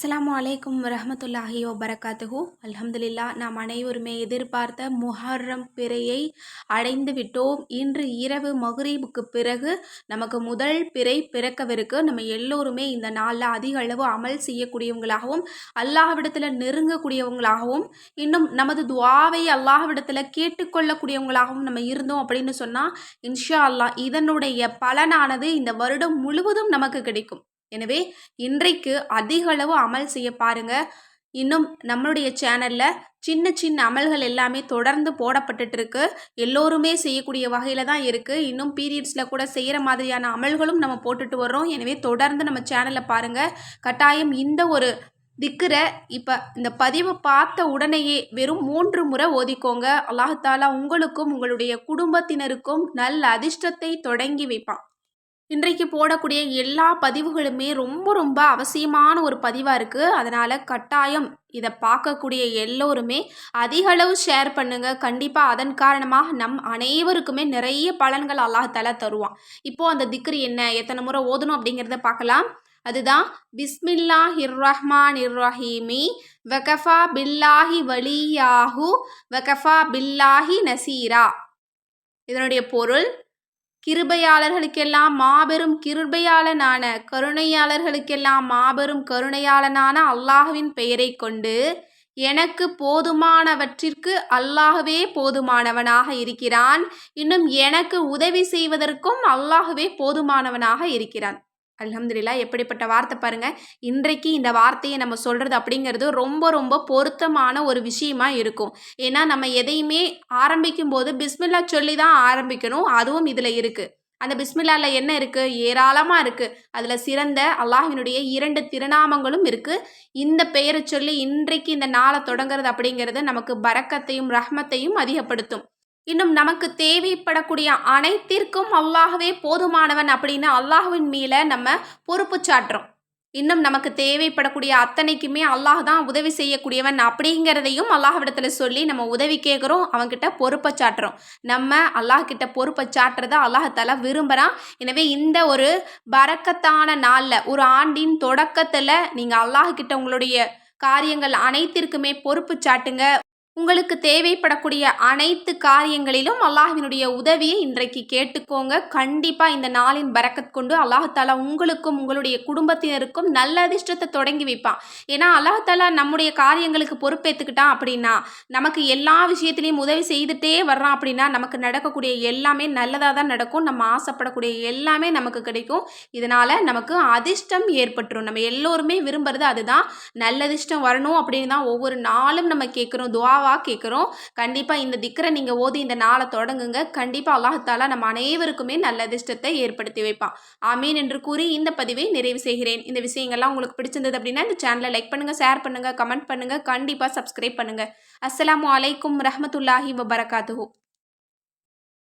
அஸ்ஸலாமு அலைக்கும் வரஹமத்துல்லாஹி வபரகாத்துஹு. அலமதுல்லா நாம் அனைவருமே எதிர்பார்த்த முஹர்ரம் பிறையை அடைந்து விட்டோம். இன்று இரவு மஹரீபுக்கு பிறகு நமக்கு முதல் பிறை பிறக்கவிருக்கு. நம்ம எல்லோருமே இந்த நாளில் அதிக அளவு அமல் செய்யக்கூடியவங்களாகவும் அல்லாஹ்விடத்தில் நெருங்கக்கூடியவங்களாகவும் இன்னும் நமது துவாவை அல்லாஹ்விடத்தில் கேட்டுக்கொள்ளக்கூடியவங்களாகவும் நம்ம இருந்தோம் அப்படின்னு சொன்னால் இன்ஷா அல்லாஹ் இதனுடைய பலனானது இந்த வருடம் முழுவதும் நமக்கு கிடைக்கும். எனவே இன்றைக்கு அதிக அளவு அமல் செய்ய பாருங்க. இன்னும் நம்மளுடைய சேனலில் சின்ன சின்ன அமல்கள் எல்லாமே தொடர்ந்து போடப்பட்டுட்டு இருக்கு எல்லோருமே செய்யக்கூடிய வகையில் தான் இருக்குது இன்னும் பீரியட்ஸில் கூட செய்கிற மாதிரியான அமல்களும் நம்ம போட்டுட்டு வர்றோம். எனவே தொடர்ந்து நம்ம சேனலை பாருங்கள் கட்டாயம் இந்த ஒரு திக்கரை இப்போ இந்த பதிவை பார்த்த உடனேயே வெறும் மூன்று முறை ஓதிக்கோங்க. அல்லாஹாலா உங்களுக்கும் உங்களுடைய குடும்பத்தினருக்கும் நல்ல அதிர்ஷ்டத்தை தொடங்கி வைப்பான். இன்றைக்கு போடக்கூடிய எல்லா பதிவுகளுமே ரொம்ப ரொம்ப அவசியமான ஒரு பதிவாக இருக்குது அதனால் கட்டாயம் இதை பார்க்கக்கூடிய எல்லோருமே அதிகளவு ஷேர் பண்ணுங்கள் கண்டிப்பாக அதன் காரணமாக நம் அனைவருக்குமே நிறைய பலன்கள் அல்லாஹால தருவான். இப்போது அந்த திக்ரி என்ன? எத்தனை முறை ஓதணும் அப்படிங்கிறத பார்க்கலாம். அதுதான் பிஸ்மில்லா ரஹ்மான் இர்ரஹீமி வகஃபா பில்லாஹி வலியாஹு வகஃபா பில்லாஹி நசீரா. இதனுடைய பொருள் கிருபையாளர்களுக்கெல்லாம் மாபெரும் கிருபையாளனான கருணையாளர்களுக்கெல்லாம் மாபெரும் கருணையாளனான அல்லாஹுவின் பெயரை கொண்டு எனக்கு போதுமானவற்றிற்கு அல்லாஹுவே போதுமானவனாக இருக்கிறான். இன்னும் எனக்கு உதவி செய்வதற்கும் அல்லாஹுவே போதுமானவனாக இருக்கிறான். அலமதுல்லா எப்படிப்பட்ட வார்த்தை பாருங்கள் இன்றைக்கு இந்த வார்த்தையை நம்ம சொல்கிறது அப்படிங்கிறது ரொம்ப ரொம்ப பொருத்தமான ஒரு விஷயமா இருக்கும். ஏன்னா நம்ம எதையுமே ஆரம்பிக்கும் போது பிஸ்மில்லா சொல்லி தான் ஆரம்பிக்கணும். அதுவும் இதில் இருக்குது அந்த பிஸ்மில்லாவில் என்ன இருக்குது ஏராளமாக இருக்குது அதில் சிறந்த அல்லாஹினுடைய இரண்டு திருநாமங்களும் இருக்குது இந்த பெயரை சொல்லி இன்றைக்கு இந்த நாளை தொடங்குறது அப்படிங்கிறது நமக்கு பறக்கத்தையும் ரஹ்மத்தையும் அதிகப்படுத்தும். இன்னும் நமக்கு தேவைப்படக்கூடிய அனைத்திற்கும் அல்லாஹவே போதுமானவன் அப்படின்னு அல்லாஹுவின் மேலே நம்ம பொறுப்பு சாட்டுறோம். இன்னும் நமக்கு தேவைப்படக்கூடிய அத்தனைக்குமே அல்லாஹ் தான் உதவி செய்யக்கூடியவன் அப்படிங்கிறதையும் அல்லாஹ்விடத்தில் சொல்லி நம்ம உதவி கேட்குறோம் அவன்கிட்ட பொறுப்பை சாட்டுறோம். நம்ம அல்லாஹ் கிட்ட பொறுப்பை சாட்டுறத அல்லாஹால விரும்புகிறான் எனவே இந்த ஒரு பறக்கத்தான நாளில் ஒரு ஆண்டின் தொடக்கத்தில் நீங்கள் அல்லாஹ் கிட்ட உங்களுடைய காரியங்கள் அனைத்திற்குமே பொறுப்பு சாட்டுங்க. உங்களுக்கு தேவைப்படக்கூடிய அனைத்து காரியங்களிலும் அல்லாஹினுடைய உதவியை இன்றைக்கு கேட்டுக்கோங்க. கண்டிப்பாக இந்த நாளின் பறக்கத் கொண்டு அல்லாஹாலா உங்களுக்கும் உங்களுடைய குடும்பத்தினருக்கும் நல்ல அதிர்ஷ்டத்தை தொடங்கி வைப்பான். ஏன்னா அல்லாஹாலா நம்முடைய காரியங்களுக்கு பொறுப்பேற்றுக்கிட்டான் அப்படின்னா நமக்கு எல்லா விஷயத்திலையும் உதவி செய்துட்டே வர்றான் அப்படின்னா நமக்கு நடக்கக்கூடிய எல்லாமே நல்லதாக தான் நடக்கும். நம்ம ஆசைப்படக்கூடிய எல்லாமே நமக்கு கிடைக்கும். இதனால் நமக்கு அதிர்ஷ்டம் ஏற்பட்டுரும். நம்ம எல்லோருமே விரும்புறது அதுதான். நல்ல அதிர்ஷ்டம் வரணும் அப்படின்னு தான் ஒவ்வொரு நாளும் நம்ம கேட்குறோம். துவாவா துவாவாக கேட்குறோம் கண்டிப்பாக இந்த திக்கரை நீங்கள் ஓதி இந்த நாளை தொடங்குங்க. கண்டிப்பாக அல்லாஹாலா நம்ம அனைவருக்குமே நல்ல அதிர்ஷ்டத்தை ஏற்படுத்தி வைப்பான். ஆமீன் என்று கூறி இந்த பதிவை நிறைவு செய்கிறேன். இந்த விஷயங்கள்லாம் உங்களுக்கு பிடிச்சிருந்தது அப்படின்னா இந்த சேனலை லைக் பண்ணுங்கள் ஷேர் பண்ணுங்கள் கமெண்ட் பண்ணுங்கள் கண்டிப்பாக சப்ஸ்கிரைப் பண்ணுங்கள் அஸ்லாம் வலைக்கம் ரஹமத்துல்லாஹி வபரகாத்து